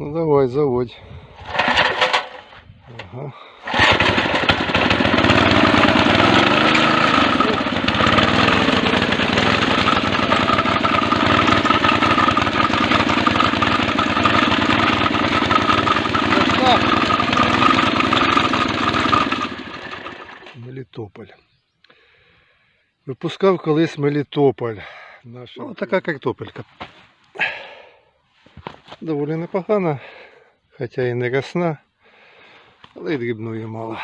Ну давай, заводь. Ага. Мелітополь. Випускав колись Мелітополь. Наша... Ну, така картопелька Доволі непогана, хоча і не рясна, але й дрібної мало.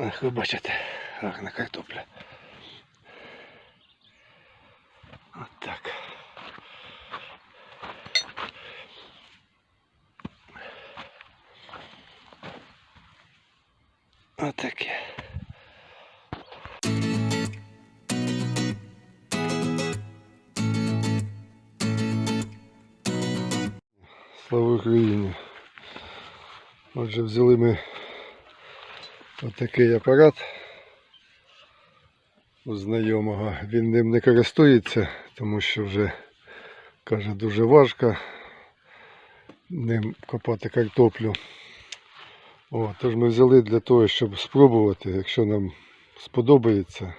Ах, ви бачите, гарна картопля. От так. Отаке. Слава Україні. Отже, взяли ми отакий апарат у знайомого. Він ним не користується, тому що вже каже дуже важко ним копати картоплю. О, тож ми взяли для того, щоб спробувати, якщо нам сподобається,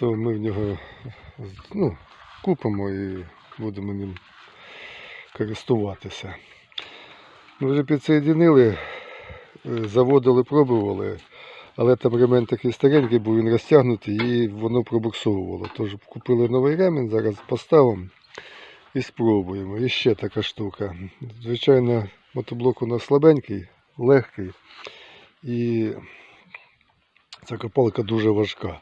то ми в нього ну, купимо і будемо ним користуватися. Ми вже підсоєдинили, е, заводили, пробували, але там ремень такий старенький, був він розтягнутий і воно пробуксовувало. Тож купили новий ремень, зараз поставимо і спробуємо. І ще така штука. Звичайно, мотоблок у нас слабенький, легкий і ця копалка дуже важка.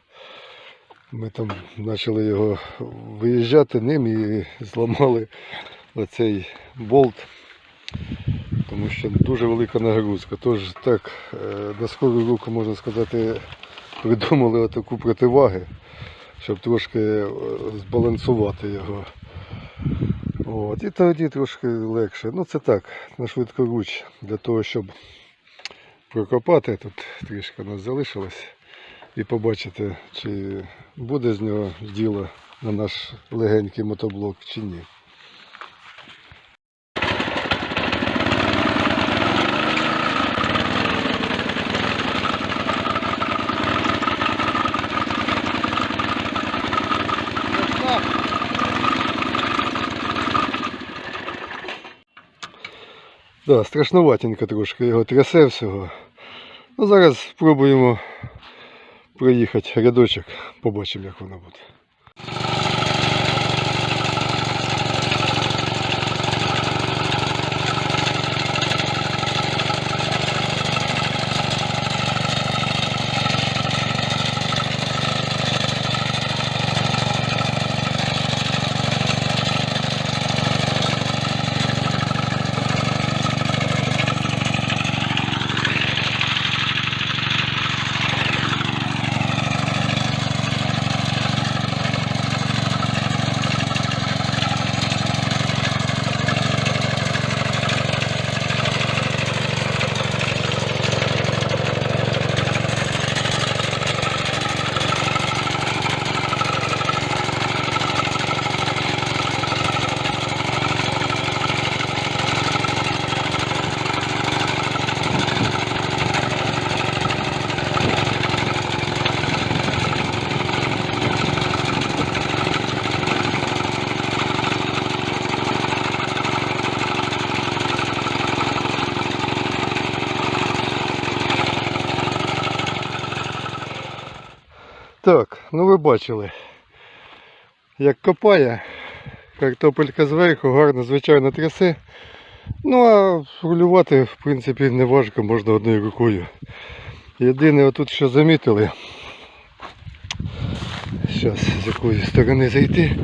Ми там почали його виїжджати ним і зламали оцей болт, тому що дуже велика нагрузка. Тож так, е, на скору руку можна сказати, придумали таку противаги, щоб трошки е, збалансувати його. От, і тоді трошки легше. Ну це так, на швидкоруч, для того, щоб прокопати. Тут трішки у нас залишилось. І побачити, чи буде з нього діло на наш легенький мотоблок чи ні. Да, страшноватенько трошки його трясе всього. Ну, зараз спробуємо проїхати рядочок, побачимо, як воно буде. Так, ну ви бачили, як копає, картопелька зверху, гарно, звичайно, трясе. Ну а рулювати, в принципі, не важко, можна одною рукою. Єдине, отут що замітили, зараз з якої сторони зайти.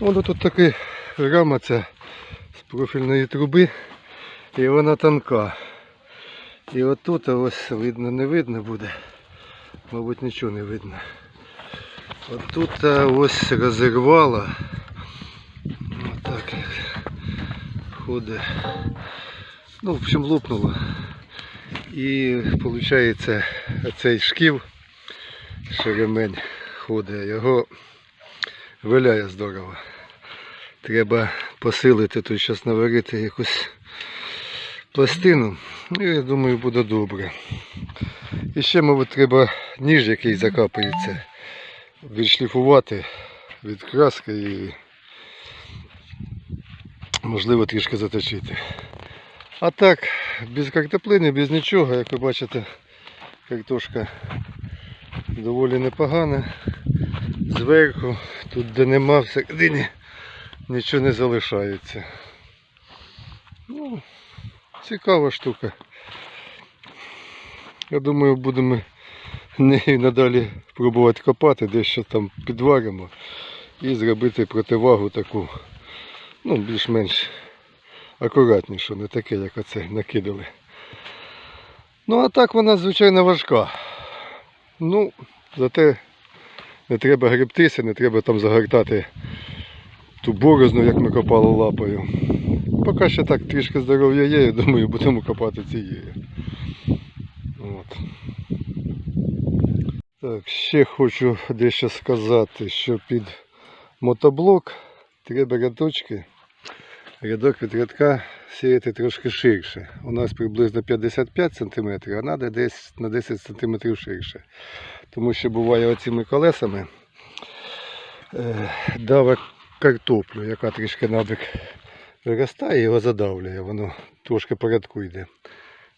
Воно тут таки рама ця з профільної труби і вона тонка. І отут ось видно, не видно буде. Мабуть, нічого не видно. Отут а, ось розірвало. Отак ходить. Ну, в общем, лопнуло. І виходить цей шків, що ремень ходить, його виляє здорово. Треба посилити тут зараз наварити якусь пластину. Ну, я думаю, буде добре. І ще, мабуть, треба ніж, який закапується, відшліфувати від краски і можливо трішки заточити. А так, без картоплини, без нічого, як ви бачите, картошка доволі непогана. Зверху, тут де нема всередині, нічого не залишається. Ну, цікава штука. Я думаю, будемо нею надалі пробувати копати, дещо там підваримо і зробити противагу таку, ну, більш-менш акуратнішу, не таке, як оце накидали. Ну, а так вона, звичайно, важка. Ну, зате не треба гребтися, не треба там загортати ту борозну, як ми копали лапою. Поки ще так трішки здоров'я є, я думаю, будемо копати цією. От. Так, ще хочу дещо сказати, що під мотоблок треба рядочки, рядок від рядка сіяти трошки ширше. У нас приблизно 55 см, а треба десь на 10 см ширше. Тому що буває оцими колесами е, даве картоплю, яка трішки набік виростає, його задавлює, воно трошки по рядку йде.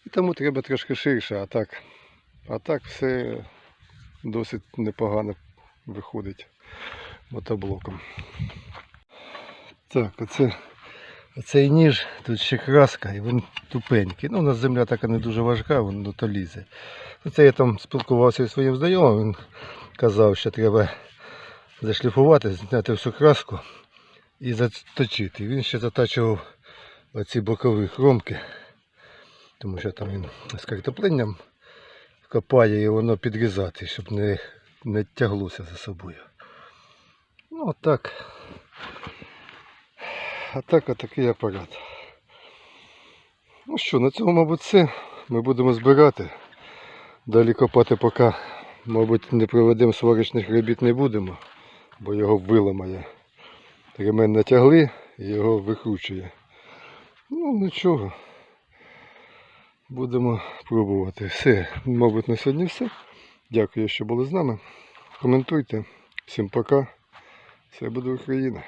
І тому треба трошки ширше, а так, а так все досить непогано виходить мотоблоком. Так, оце, оцей ніж, тут ще краска, і він тупенький. Ну, у нас земля така не дуже важка, він то лізе. Оце я там спілкувався зі своїм знайомим, він казав, що треба зашліфувати, зняти всю краску і заточити. Він ще затачував оці бокові кромки, тому що там він з картопленням копає і воно підрізати, щоб не, не тяглося за собою. Ну отак. А так отакий апарат. Ну що, на цьому, мабуть, все. Ми будемо збирати. Далі копати поки, мабуть, не проведемо сварочних робіт не будемо, бо його виламає. Ремень натягли і його викручує. Ну, нічого. Будемо пробувати. Все, мабуть, на сьогодні все. Дякую, що були з нами. Коментуйте. Всім пока. Все буде Україна.